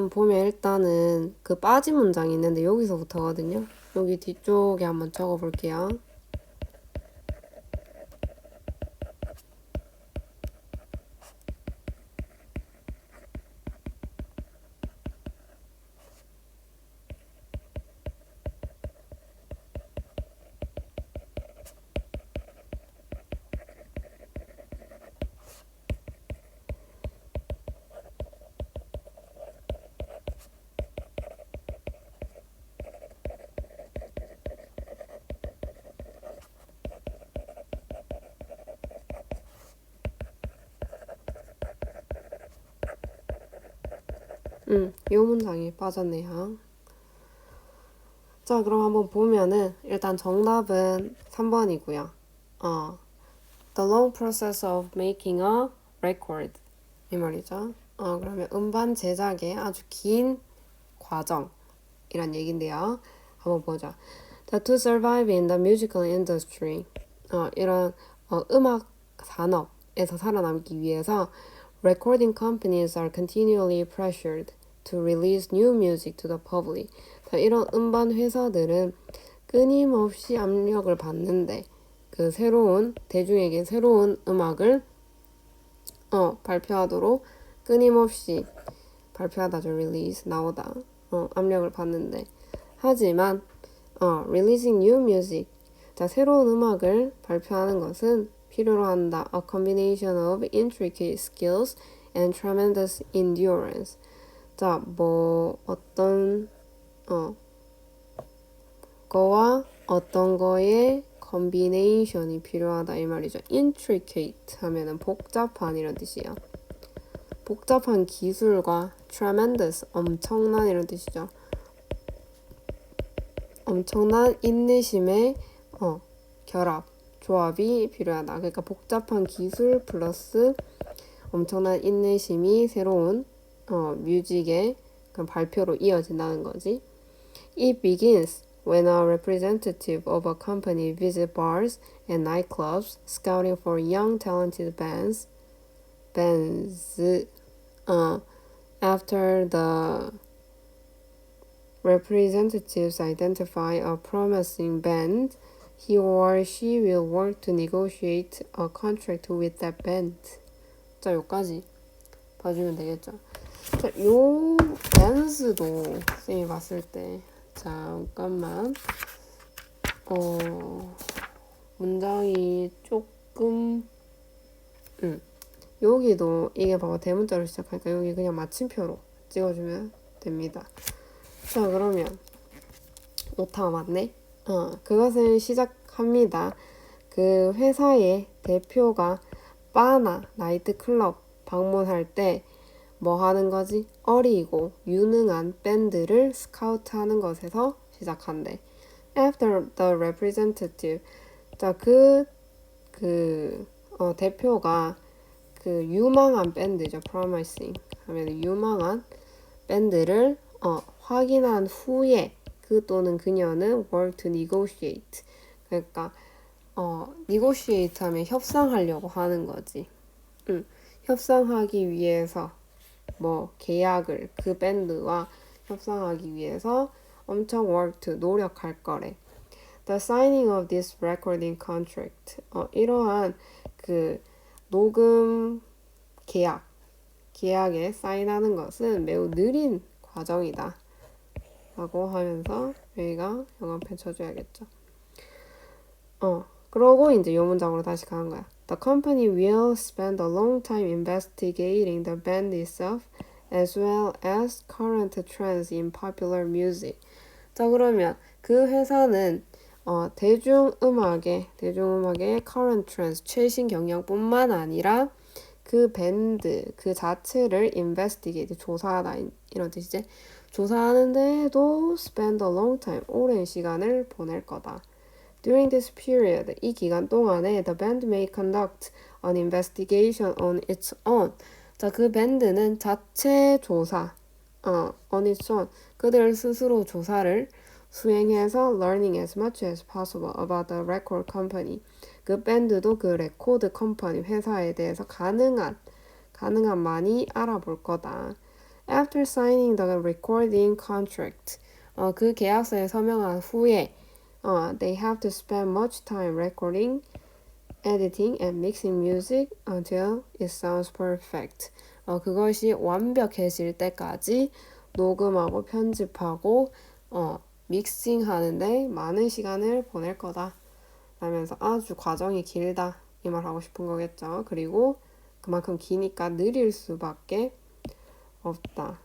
지금 보면 일단은 그 빠진 문장이 있는데 여기서부터거든요. 여기 뒤쪽에 한번 적어 볼게요. 음, 이 문장이 빠졌네요. 자, 그럼 한번 보면은 일단 정답은 3번이고요. 어, the long process of making a record 이 말이죠. 어, 그러면 음반 제작의 아주 긴 과정이란 얘긴데요. 한번 보자. The to survive in the musical industry. 어, 이런 어, 음악 산업에서 살아남기 위해서 recording companies are continually pressured to release new music to the public. 자, 이런 음반 회사들은 끊임없이 압력을 받는데 그 새로운 대중에게 새로운 음악을 어, 발표하도록 끊임없이 발표하다죠. release 나오다. 어, 압력을 받는데 하지만 어, releasing new music 자, 새로운 음악을 발표하는 것은 필요로 한다. A combination of intricate skills and tremendous endurance. 자, 뭐 어떤 어 거와 어떤 거의 컨비네이션이 필요하다 이 말이죠. intricate 하면은 복잡한 이런 뜻이에요. 복잡한 기술과 tremendous 엄청난 이런 뜻이죠. 엄청난 인내심의 어, 결합, 조합이 필요하다. 그러니까 복잡한 기술 플러스 엄청난 인내심이 새로운 어, 뮤직의 그 발표로 이어진다는 거지. It begins when a representative of a company visit bars and nightclubs scouting for young talented bands. bands. Uh, after the representatives identify a promising band, he or she will work to negotiate a contract with that band. 자, 여기까지 봐주면 되겠죠. 자, 요 댄스도 쌤이 봤을 때 잠깐만 어 문장이 조금 음 여기도 이게 봐봐 대문자로 시작하니까 여기 그냥 마침표로 찍어주면 됩니다. 자 그러면 오타 맞네. 어 그것을 시작합니다. 그 회사의 대표가 바나 나이트 클럽 방문할 때 뭐 하는 거지? 어리고 유능한 밴드를 스카우트하는 것에서 시작한대. After the representative. 자, 그, 그, 어, 대표가 그 유망한 밴드죠. promising. 하면 유망한 밴드를 어, 확인한 후에 그 또는 그녀는 work to negotiate. 그러니까 어, negotiate 하면 협상하려고 하는 거지. 응. 협상하기 위해서 뭐 계약을 그 밴드와 협상하기 위해서 엄청 work to 노력할 거래. The signing of this recording contract. 어, 이러한 그 녹음 계약, 계약에 사인하는 것은 매우 느린 과정이다. 라고 하면서 여기가 영어 펜 쳐줘야겠죠. 어, 그러고 이제 요 문장으로 다시 가는 거야. The company will spend a long time investigating the band itself as well as current trends in popular music. 자, 그러면 그 회사는 어, 대중음악의 대중음악의 current trends 최신 경향뿐만 아니라 그 밴드 그 자체를 investigate 조사하다 이런 뜻이지. 조사하는데도 spend a long time 오랜 시간을 보낼 거다. During this period 이 기간 동안에 the band may conduct an investigation on its own. 자, 그 밴드는 자체 조사, 어, on its own. 그들 스스로 조사를 수행해서 learning as much as possible about the record company. 그 밴드도 그 레코드 컴퍼니 회사에 대해서 가능한 가능한 많이 알아볼 거다. After signing the recording contract, 어, 그 계약서에 서명한 후에 어, they have to spend much time recording, editing, and mixing music until it sounds perfect. 어, 그것이 완벽해질 때까지 녹음하고 편집하고 어, 믹싱하는데 많은 시간을 보낼 거다. 라면서 아주 과정이 길다 이 말 하고 싶은 거겠죠. 그리고 그만큼 기니까 느릴 수밖에 없다.